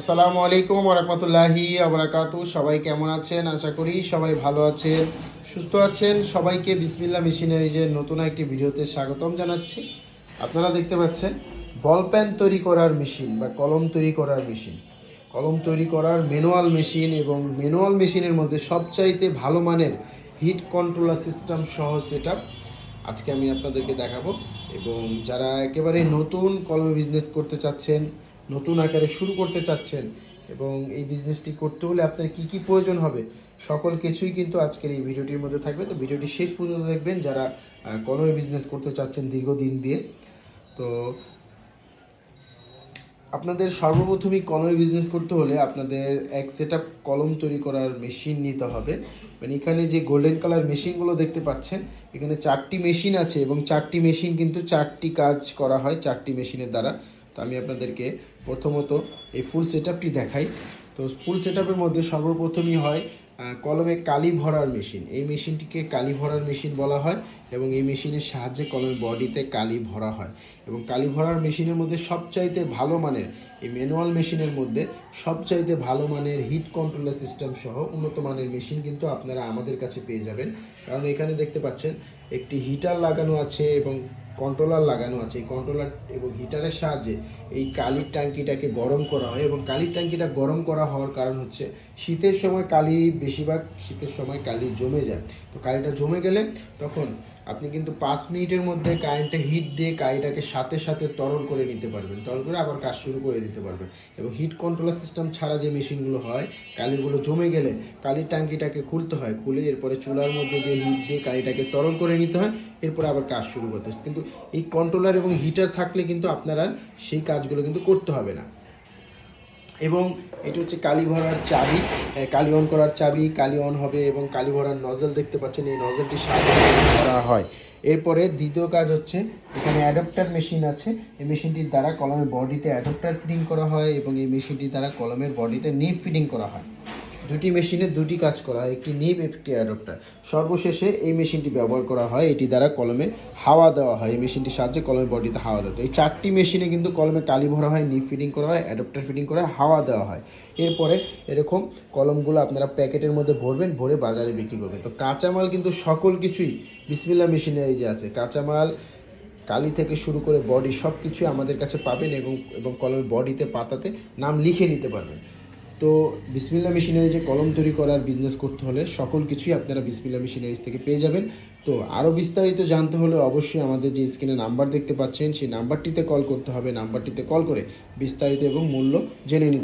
আসসালামু আলাইকুম রহমতুল্লাহি আবরাকাতু সবাই কেমন আছেন? আশা করি সবাই ভালো আছেন, সুস্থ আছেন। সবাইকে বিসমিল্লা মেশিনারিজের নতুন একটি ভিডিওতে স্বাগতম জানাচ্ছি। আপনারা দেখতে পাচ্ছেন, বল পেন তৈরি করার মেশিন বা কলম তৈরি করার মেশিন। কলম তৈরি করার ম্যানুয়াল মেশিন এবং ম্যানুয়াল মেশিনের মধ্যে সবচাইতে ভালো মানের হিট কন্ট্রোলার সিস্টেম সহ সেট আজকে আমি আপনাদেরকে দেখাবো। এবং যারা একেবারে নতুন কলমে বিজনেস করতে চাচ্ছেন নতুন আকারে শুরু করতে চাচ্ছেন এবং এই বিজনেসটি করতে হলে আপনার কি কি প্রয়োজন হবে, সকল কিছুই কিন্তু আজকের এই ভিডিওটির মধ্যে থাকবে। তো ভিডিওটি শেষ পর্যন্ত দেখবেন যারা কলমে বিজনেস করতে চাচ্ছেন দীর্ঘদিন দিয়ে। তো আপনাদের সর্বপ্রথমই কলমে বিজনেস করতে হলে আপনাদের এক সেট কলম তৈরি করার মেশিন নিতে হবে। মানে এখানে যে গোল্ডেন কালার মেশিনগুলো দেখতে পাচ্ছেন, এখানে চারটি মেশিন আছে এবং চারটি মেশিন কিন্তু চারটি কাজ করা হয়, চারটি মেশিনের দ্বারা। তো আমি আপনাদেরকে প্রথমত এই ফুল সেট দেখাই। তো ফুল সেট মধ্যে সর্বপ্রথমই হয় কলমে কালি ভরার মেশিন এই মেশিনটিকে কালি ভরার মেশিন বলা হয় এবং এই মেশিনের সাহায্যে কলমের বডিতে কালি ভরা হয়। এবং কালি ভরার মেশিনের মধ্যে সবচাইতে ভালো মানের, এই ম্যানুয়াল মেশিনের মধ্যে সবচাইতে ভালো মানের হিট কন্ট্রোলার সিস্টেম সহ উন্নত মানের মেশিন কিন্তু আপনারা আমাদের কাছে পেয়ে যাবেন। কারণ এখানে দেখতে পাচ্ছেন, একটি হিটার লাগানো আছে এবং কন্ট্রোলার লাগানো আছে, এই কন্ট্রোলার এবং হিটারের সাহায্যে এই কালির ট্যাঙ্কিটাকে গরম করা হয় এবং কালির ট্যাঙ্কিটা গরম করা হওয়ার কারণ হচ্ছে শীতের সময় কালি বেশিরভাগ শীতের সময় কালি জমে যায় তো কালিটা জমে গেলে তখন আপনি কিন্তু পাঁচ মিনিটের মধ্যে কারেন্টে হিট দিয়ে কালিটাকে সাথে সাথে তরল করে নিতে পারবেন, তরল করে আবার কাজ শুরু করে দিতে পারবেন এবং হিট কন্ট্রোলার সিস্টেম ছাড়া যে মেশিনগুলো হয়, কালিগুলো জমে গেলে কালির ট্যাঙ্কিটাকে খুলতে হয়, খুলে এরপরে চুলার মধ্যে দিয়ে হিট দিয়ে কালিটাকে তরল করে নিতে হয়, এরপরে আবার কাজ শুরু করতে। কিন্তু এই কন্ট্রোলার এবং হিটার থাকলে কিন্তু আপনার আর সেই কাজগুলো কিন্তু করতে হবে না। এবং এটি হচ্ছে কালি ভরার চাবি কালি অন করার চাবি, কালি অন হবে এবং কালি ভরার নজল দেখতে পাচ্ছেন, এই নজলটি সাহায্যে করা হয়। এরপরে দ্বিতীয় কাজ হচ্ছে, এখানে অ্যাডাপ্টার মেশিন আছে। এই মেশিনটির দ্বারা কলমের বডিতে অ্যাডাপ্টার ফিটিং করা হয় এবং এই মেশিনটির দ্বারা কলমের বডিতে নিপ ফিটিং করা হয়। দুটি মেশিনে দুটি কাজ করা হয় একটি নিপ, একটি অ্যাডপ্টার। সর্বশেষে এই মেশিনটি ব্যবহার করা হয়, এটি দ্বারা কলমে হাওয়া দেওয়া হয়। এই মেশিনটির সাহায্যে কলমের বডিতে হাওয়া দেওয়া এই চারটি মেশিনে কিন্তু কলমে কালি ভরা হয়, নিপ ফিটিং করা হয়, অ্যাডাপ্টার ফিটিং করা হয়, হাওয়া দেওয়া হয়। এরপরে এরকম কলমগুলো আপনারা প্যাকেটের মধ্যে ভরবেন, ভরে বাজারে বিক্রি করবেন। তো কাঁচামাল কিন্তু সকল কিছুই বিসমিল্লা মেশিনারি যে আছে, কাঁচামাল, কালি থেকে শুরু করে বডি সব কিছুই আমাদের কাছে পাবেন এবং এবং কলমের বডিতে, পাতাতে নাম লিখে নিতে পারবেন। তো বিসমিল্লা মেশিনারি যে কলম তৈরি করার বিজনেস করতে হলে সকল কিছুই আপনারা বিসমিল্লা মেশিনারিজ থেকে পেয়ে যাবেন। তো আরও বিস্তারিত জানতে হলে অবশ্যই আমাদের যে স্ক্রিনে নাম্বার দেখতে পাচ্ছেন, সেই নাম্বারটিতে কল করতে হবে। নাম্বারটিতে কল করে বিস্তারিত এবং মূল্য জেনে নিতে